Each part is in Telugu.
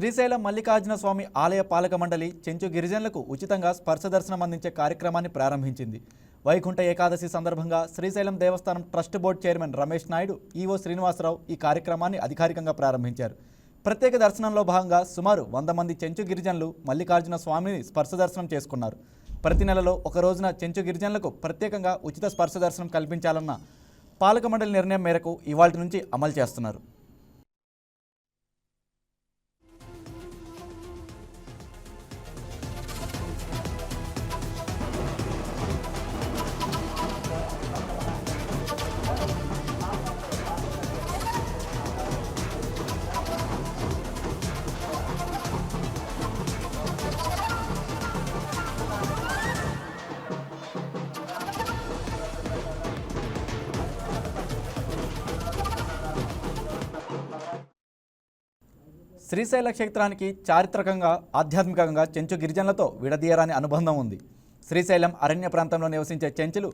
శ్రీశైలం మల్లికార్జున స్వామి ఆలయ పాలక మండలి చెంచు గిరిజనులకు ఉచితంగా స్పర్శ దర్శనం అందించే కార్యక్రమాన్ని ప్రారంభించింది. వైకుంఠ ఏకాదశి సందర్భంగా శ్రీశైలం దేవస్థానం trust board chairman Ramesh Naidu EO Srinivasarao ఈ కార్యక్రమాన్ని అధికారికంగా ప్రారంభించారు. ప్రత్యేక దర్శనంలో భాగంగా సుమారు వంద మంది చెంచు గిరిజనులు మల్లికార్జున స్వామిని స్పర్శ దర్శనం చేసుకున్నారు. ప్రతి నెలలో ఒక రోజున చెంచు గిరిజనులకు ప్రత్యేకంగా ఉచిత స్పర్శ దర్శనం కల్పించాలన్న పాలక మండలి నిర్ణయం మేరకు ఇవాళ నుంచి అమలు చేస్తున్నారు. శ్రీశైల క్షేత్రానికి చారిత్రకంగా ఆధ్యాత్మికంగా చెంచు గిరిజనులతో విడదీయరాని అనుబంధం ఉంది. శ్రీశైలం అరణ్య ప్రాంతంలో నివసించే చెంచులు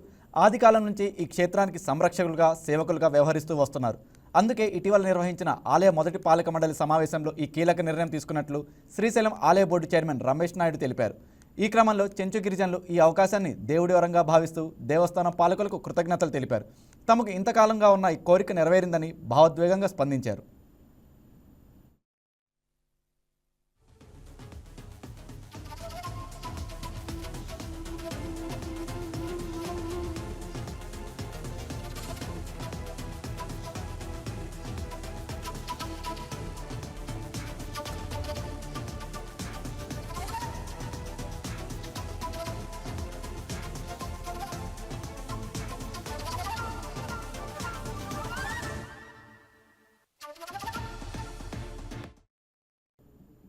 ఆదికాలం నుంచి ఈ క్షేత్రానికి సంరక్షకులుగా సేవకులుగా వ్యవహరిస్తూ వస్తున్నారు. అందుకే ఇటీవల నిర్వహించిన ఆలయ మొదటి పాలక మండలి సమావేశంలో ఈ కీలక నిర్ణయం తీసుకున్నట్లు శ్రీశైలం ఆలయ బోర్డు చైర్మన్ రమేష్ నాయుడు తెలిపారు. ఈ క్రమంలో చెంచు గిరిజనులు ఈ అవకాశాన్ని దేవుడి వరంగా భావిస్తూ దేవస్థానం పాలకులకు కృతజ్ఞతలు తెలిపారు. తమకు ఇంతకాలంగా ఉన్న ఈ కోరిక నెరవేరిందని భావోద్వేగంగా స్పందించారు.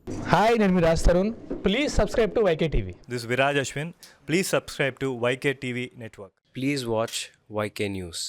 హాయ్ నేను మీ Raj Tarun please subscribe to YK TV This is Viraj Ashwin. Please subscribe to YK TV Network. Please watch YK News.